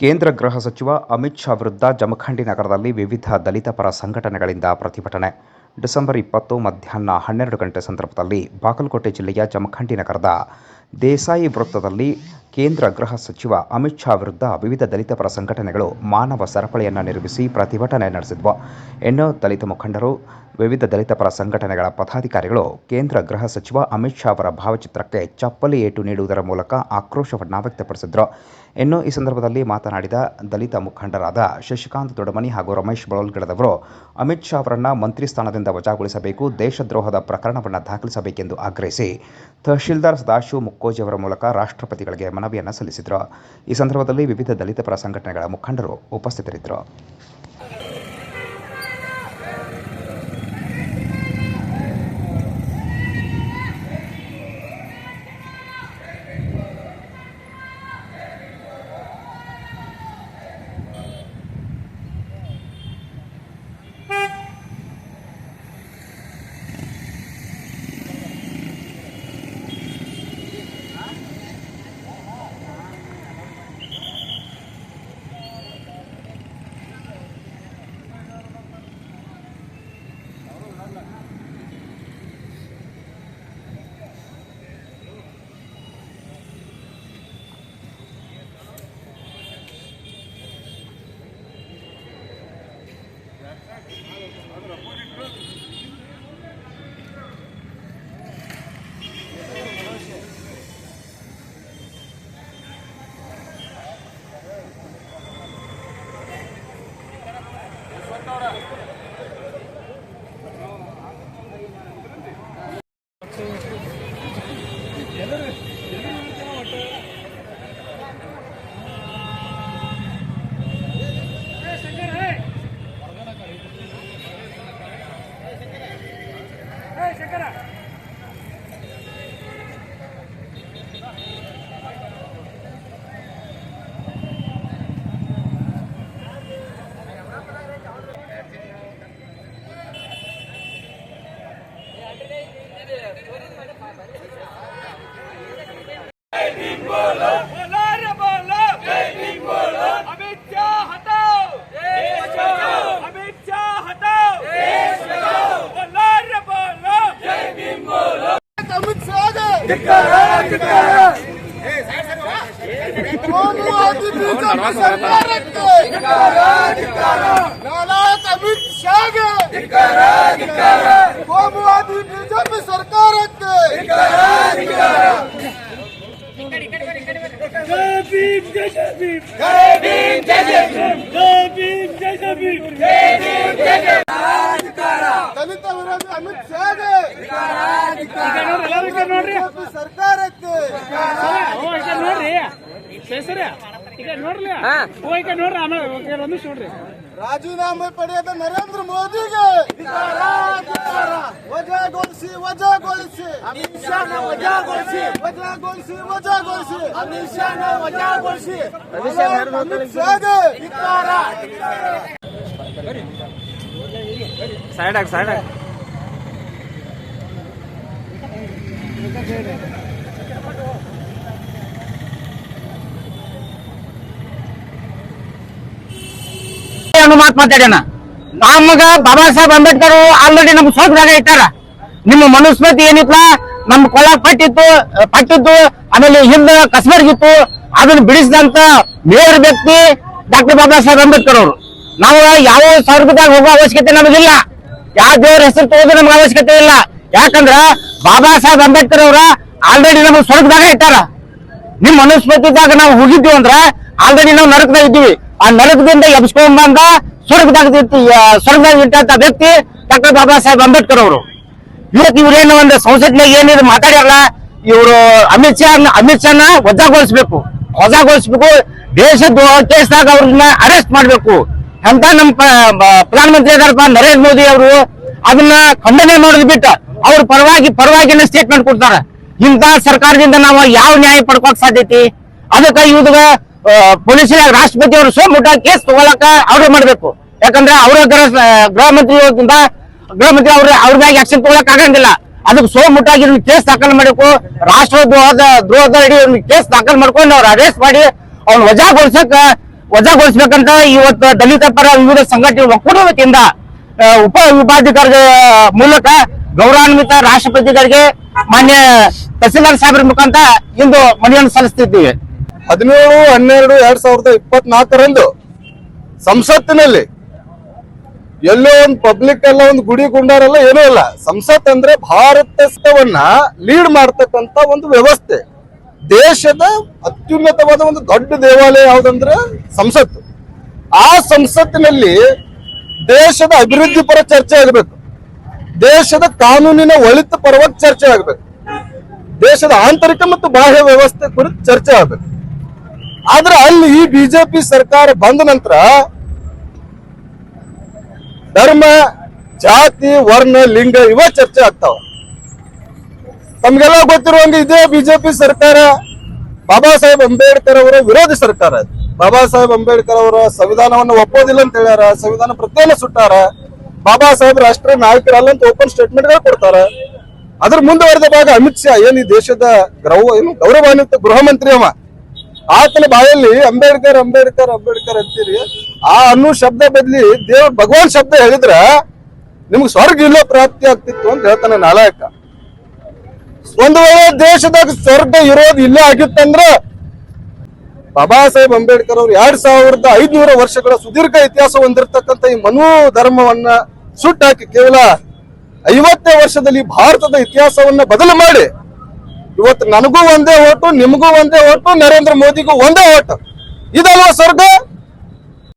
ಕೇಂದ್ರ ಗೃಹ ಸಚಿವ ಅಮಿತ್ ಶಾ ವಿರುದ್ಧ ಜಮಖಂಡಿ ನಗರದಲ್ಲಿ ವಿವಿಧ ದಲಿತ ಪರ ಸಂಘಟನೆಗಳಿಂದ ಪ್ರತಿಭಟನೆ. ಡಿಸೆಂಬರ್ ಇಪ್ಪತ್ತು ಮಧ್ಯಾಹ್ನ ಹನ್ನೆರಡು ಗಂಟೆ ಸಂದರ್ಭದಲ್ಲಿ ಬಾಗಲಕೋಟೆ ಜಿಲ್ಲೆಯ ಜಮಖಂಡಿ ನಗರದ ದೇಸಾಯಿ ವೃತ್ತದಲ್ಲಿ ಕೇಂದ್ರ ಗೃಹ ಸಚಿವ ಅಮಿತ್ ಶಾ ವಿರುದ್ಧ ವಿವಿಧ ದಲಿತ ಪರ ಸಂಘಟನೆಗಳು ಮಾನವ ಸರಪಳಿಯನ್ನು ನಿರ್ಮಿಸಿ ಪ್ರತಿಭಟನೆ ನಡೆಸಿದ್ವು. ಇನ್ನು ದಲಿತ ಮುಖಂಡರು, ವಿವಿಧ ದಲಿತ ಪರ ಸಂಘಟನೆಗಳ ಪದಾಧಿಕಾರಿಗಳು ಕೇಂದ್ರ ಗೃಹ ಸಚಿವ ಅಮಿತ್ ಶಾ ಅವರ ಭಾವಚಿತ್ರಕ್ಕೆ ಚಪ್ಪಲಿ ಏಟು ನೀಡುವುದರ ಮೂಲಕ ಆಕ್ರೋಶವನ್ನು ವ್ಯಕ್ತಪಡಿಸಿದ್ರು. ಇನ್ನು ಈ ಸಂದರ್ಭದಲ್ಲಿ ಮಾತನಾಡಿದ ದಲಿತ ಮುಖಂಡರಾದ ಶಶಿಕಾಂತ್ ದೊಡಮನಿ ಹಾಗೂ ರಮೇಶ್ ಬಳೋಲ್ಗಡದವರು, ಅಮಿತ್ ಶಾ ಅವರನ್ನು ಮಂತ್ರಿ ಸ್ಥಾನದಿಂದ ವಜಾಗೊಳಿಸಬೇಕು, ದೇಶದ್ರೋಹದ ಪ್ರಕರಣವನ್ನು ದಾಖಲಿಸಬೇಕೆಂದು ಆಗ್ರಹಿಸಿ ತಹಶೀಲ್ದಾರ್ ಸದಾಶಿವ ಮುಕ್ಕೋಜಿ ಅವರ ಮೂಲಕ ರಾಷ್ಟ್ರಪತಿಗಳಿಗೆ ಮನವಿಯನ್ನು ಸಲ್ಲಿಸಿದರು. ಈ ಸಂದರ್ಭದಲ್ಲಿ ವಿವಿಧ ದಲಿತ ಪರ ಸಂಘಟನೆಗಳ ಮುಖಂಡರು ಉಪಸ್ಥಿತರಿದ್ದರು. Hey, check it out. Amit ಶಾಗೆ ಕೋಮುವಾದಿ ಬಿಜೆಪಿ ಸರ್ಕಾರಕ್ಕೆ ದಲಿತ ವಿರೋಧಿ ಅಮಿತ್ ಶಾಗೆ ಸರ್ಕಾರಕ್ಕೆ ನೋಡ್ರಿ. ಸರಿ ಈ ಕಡೆ ನೋಡ್ರಿ ಓ ಈ ಕಡೆ ನೋಡ್ರಿ ಆಮೇಲೆ ಒಂದು ನಿಮಿಷ ನೋಡ್ರಿ ರಾಜೀನಾಮೆ ಪಡೆಯದ ನರೇಂದ್ರ ಮೋದಿಗೆ ವಜಾಗೊಳಿಸಿ ವಜಾಗೊಳಿಸಿ ಅಮಿತ್ ಶಾನ ವಜಾಗೊಳಿಸಿ ವಜಾಗೊಳಿಸಿ ವಜಾಗೊಳಿಸಿ ಅಮಿತ್ ಶಾನ ವಜಾಗೊಳಿಸಿ ಅಮಿತ್ ಶಾಗೆ ಸೈಡ್ ಆಗಿ ಸೈಡ್ ಆಗಿ ಒಂದು ಮಾತು ಮಾತಾಡ್ಯಾನ ನಮಗ ಬಾಬಾ ಸಾಹೇಬ್ ಅಂಬೇಡ್ಕರ್ ಆಲ್ರೆಡಿ ನಮ್ ಸ್ವರ್ಗದಾಗ ಇಟ್ಟಾರ. ನಿಮ್ಮ ಮನುಸ್ಮೃತಿ ಏನಿತ್ತ ನಮ್ ಕೊಳ ಪಟ್ಟಿತ್ತು ಪಟ್ಟಿತ್ತು, ಆಮೇಲೆ ಹಿಂದ ಕಸ್ಬರ್ಗಿತ್ತು. ಅದನ್ನ ಬಿಡಿಸಿದಂತ ಮೇಯರ್ ವ್ಯಕ್ತಿ ಡಾಕ್ಟರ್ ಬಾಬಾ ಸಾಹೇಬ್ ಅಂಬೇಡ್ಕರ್ ಅವರು. ನಾವು ಯಾವ ಸ್ವರ್ಗದಾಗ ಹೋಗೋ ಅವಶ್ಯಕತೆ ನಮಗಿಲ್ಲ. ಯಾವ ದೇವರ ಹೆಸರು ತಗೋದು ನಮ್ಗೆ ಅವಶ್ಯಕತೆ ಇಲ್ಲ. ಯಾಕಂದ್ರ ಬಾಬಾ ಸಾಹೇಬ್ ಅಂಬೇಡ್ಕರ್ ಅವರ ಆಲ್ರೆಡಿ ನಮ್ಗೆ ಸ್ವರ್ಗದಾಗ ಇಟ್ಟಾರ. ನಿಮ್ ಮನುಸ್ಮೃತಿದಾಗ ನಾವು ಹೋಗಿದ್ದೀವಿ ಅಂದ್ರೆ ಆಲ್ರೆಡಿ ನಾವು ನರಕದಾಗ ಇದ್ದೀವಿ. ಆ ನರಕದಿಂದ ಎಬ್ಸ್ಕೊಂಡ್ಬಂದ ಸ್ವರ್ಗದಾಗ ಸ್ವರ್ಗದಾಗ ಇಟ್ಟಂತ ವ್ಯಕ್ತಿ ಡಾಕ್ಟರ್ ಬಾಬಾ ಸಾಹೇಬ್ ಅಂಬೇಡ್ಕರ್ ಅವರು. ಇವತ್ತು ಇವ್ರೇನು ಒಂದು ಸಂಸತ್ನಾಗ ಏನಿದ್ರು ಮಾತಾಡ್ಯಾರಲ್ಲ, ಇವರು ಅಮಿತ್ ಶಾ ಅಮಿತ್ ಶಾನ ವಜಾಗೊಳಿಸ್ಬೇಕು. ವಜಾಗೊಳಿಸ್ಬೇಕು ದೇಶದ ಕೇಸ್ದಾಗ ಅವ್ರನ್ನ ಅರೆಸ್ಟ್ ಮಾಡ್ಬೇಕು. ಅಂತ ನಮ್ಮ ಪ್ರಧಾನಮಂತ್ರಿ ಇದಾರಪ್ಪ ನರೇಂದ್ರ ಮೋದಿ ಅವರು. ಅದನ್ನ ಖಂಡನೆ ಮಾಡೋದು ಬಿಟ್ಟ ಅವ್ರ ಪರವಾಗಿ ಪರವಾಗಿನ ಸ್ಟೇಟ್ಮೆಂಟ್ ಕೊಡ್ತಾರ. ಇಂಥ ಸರ್ಕಾರದಿಂದ ನಾವು ಯಾವ ನ್ಯಾಯ ಪಡ್ಕೋಕ್ ಸಾಧ್ಯತೆ? ಅದಕ್ಕೆ ಇವ್ಗ ಪೊಲೀಸ್ ರಾಷ್ಟ್ರಪತಿ ಅವರು ಸೋಮುಟ್ಟ ಕೇಸ್ ತಗೊಳಕ ಆರ್ಡರ್ ಮಾಡಬೇಕು. ಯಾಕಂದ್ರೆ ಅವರ ಗೃಹ ಮಂತ್ರಿ ಗೃಹ ಮಂತ್ರಿ ಅವ್ರ ಅವ್ರ ಮ್ಯಾಗ ಆಕ್ಷನ್ ತಗೊಳಕ್ ಆಗಂಗಿಲ್ಲ. ಅದಕ್ಕೆ ಸೋಮುಟ್ಟಾಗಿ ಕೇಸ್ ದಾಖಲು ಮಾಡಬೇಕು. ರಾಷ್ಟ್ರ ದ್ರೋಹದ ದ್ರೋಹದ ಅಡಿ ಕೇಸ್ ದಾಖಲು ಮಾಡ್ಕೊಂಡು ಅವ್ರ ಅರೆಸ್ಟ್ ಮಾಡಿ ಅವ್ನ ವಜಾಗೊಳಿಸಕ್, ವಜಾಗೊಳಿಸ್ಬೇಕಂತ ಇವತ್ತು ದಲಿತ ಪರ ವಿವಿಧ ಸಂಘಟನೆ ಒಕ್ಕೂಟ ವತಿಯಿಂದ ಉಪ ವಿಭಾಧಿಕಾರದ ಮೂಲಕ ಗೌರವಾನ್ವಿತ ರಾಷ್ಟ್ರಪತಿಗಳಿಗೆ ಮಾನ್ಯ ತಹಸೀಲ್ದಾರ್ ಸಾಹೇಬ್ರ ಮುಖಾಂತರ ಇಂದು ಮನವಿಯನ್ನು ಸಲ್ಲಿಸ್ತಿದ್ದೀವಿ. ಹದಿನೇಳು, ಹನ್ನೆರಡು, ಎರಡ್ ಸಾವಿರದ ಇಪ್ಪತ್ನಾಲ್ಕರಂದು ಸಂಸತ್ತಿನಲ್ಲಿ ಎಲ್ಲೋ ಒಂದು ಪಬ್ಲಿಕ್ ಎಲ್ಲ ಒಂದು ಗುಡಿ ಗುಂಡಾರೆಲ್ಲ ಏನೂ ಇಲ್ಲ. ಸಂಸತ್ ಅಂದ್ರೆ ಭಾರತವನ್ನ ಲೀಡ್ ಮಾಡ್ತಕ್ಕಂತ ಒಂದು ವ್ಯವಸ್ಥೆ. ದೇಶದ ಅತ್ಯುನ್ನತವಾದ ಒಂದು ದೊಡ್ಡ ದೇವಾಲಯ ಯಾವ್ದಂದ್ರೆ ಸಂಸತ್ತು. ಆ ಸಂಸತ್ತಿನಲ್ಲಿ ದೇಶದ ಅಭಿವೃದ್ಧಿ ಪರ ಚರ್ಚೆ ಆಗಬೇಕು. ದೇಶದ ಕಾನೂನಿನ ಒಳಿತ ಪರವಾಗಿ ಚರ್ಚೆ ಆಗಬೇಕು. ದೇಶದ ಆಂತರಿಕ ಮತ್ತು ಬಾಹ್ಯ ವ್ಯವಸ್ಥೆ ಕುರಿತು ಚರ್ಚೆ ಆಗಬೇಕು. ಆದ್ರೆ ಅಲ್ಲಿ ಈ ಬಿಜೆಪಿ ಸರ್ಕಾರ ಬಂದ ನಂತರ ಧರ್ಮ, ಜಾತಿ, ವರ್ಣ, ಲಿಂಗ ಇವ ಚರ್ಚೆ ಆಗ್ತಾವ. ತಮ್ಗೆಲ್ಲ ಗೊತ್ತಿರುವಂಗೆ ಇದೇ ಬಿಜೆಪಿ ಸರ್ಕಾರ ಬಾಬಾ ಸಾಹೇಬ್ ಅಂಬೇಡ್ಕರ್ ಅವರ ವಿರೋಧಿ ಸರ್ಕಾರ. ಬಾಬಾ ಸಾಹೇಬ್ ಅಂಬೇಡ್ಕರ್ ಅವರ ಸಂವಿಧಾನವನ್ನು ಒಪ್ಪೋದಿಲ್ಲ ಅಂತ ಹೇಳ್ಯಾರ, ಸಂವಿಧಾನ ಪ್ರತಿಯನ್ನ ಸುಟ್ಟಾರ, ಬಾಬಾ ಸಾಹೇಬ್ ರಾಷ್ಟ್ರೀಯ ನಾಯಕರಲ್ಲ ಅಂತ ಓಪನ್ ಸ್ಟೇಟ್ಮೆಂಟ್ಗಳು ಕೊಡ್ತಾರ. ಅದ್ರ ಮುಂದುವರೆದ ಭಾಗ ಅಮಿತ್ ಶಾ, ಏನ್ ಈ ದೇಶದ ಗೌರವ, ಏನು ಗೌರವಾನ್ವಿತ ಗೃಹ ಮಂತ್ರಿ ಅವ? ಆತನ ಬಾಯಲ್ಲಿ ಅಂಬೇಡ್ಕರ್ ಅಂಬೇಡ್ಕರ್ ಅಂಬೇಡ್ಕರ್ ಅಂತೀರಿ. ಆ ಅನ್ನೋ ಶಬ್ದ ಬದ್ಲಿ ದೇವ್ ಭಗವಾನ್ ಶಬ್ದ ಹೇಳಿದ್ರ ನಿಮ್ಗೆ ಸ್ವರ್ಗ ಇಲ್ಲೋ ಪ್ರಾಪ್ತಿ ಆಗ್ತಿತ್ತು ಅಂತ ಹೇಳ್ತಾನೆ ನಾಲಾಯಕ. ಒಂದು ವೇಳೆ ದೇಶದಾಗ ಸ್ವರ್ಗ ಇರೋದು ಇಲ್ಲೇ ಆಗಿತ್ತಂದ್ರ ಬಾಬಾ ಸಾಹೇಬ್ ಅಂಬೇಡ್ಕರ್ ಅವರು ಎರಡ್ ಸಾವಿರದ ಐದ್ನೂರ ವರ್ಷಗಳ ಸುದೀರ್ಘ ಇತಿಹಾಸ ಹೊಂದಿರತಕ್ಕಂತ ಈ ಮನು ಧರ್ಮವನ್ನ ಸುಟ್ಟಾಕಿ ಕೇವಲ ಐವತ್ತೇ ವರ್ಷದಲ್ಲಿ ಭಾರತದ ಇತಿಹಾಸವನ್ನ ಬದಲು ಮಾಡಿ ಇವತ್ತು ನನಗೂ ಒಂದೇ ಓಟು ನಿಮಗೂ ಒಂದೇ ಓಟು ನರೇಂದ್ರ ಮೋದಿಗೂ ಒಂದೇ ಓಟು. ಇದಲ್ವಾ ಸ್ವರ್ಗ?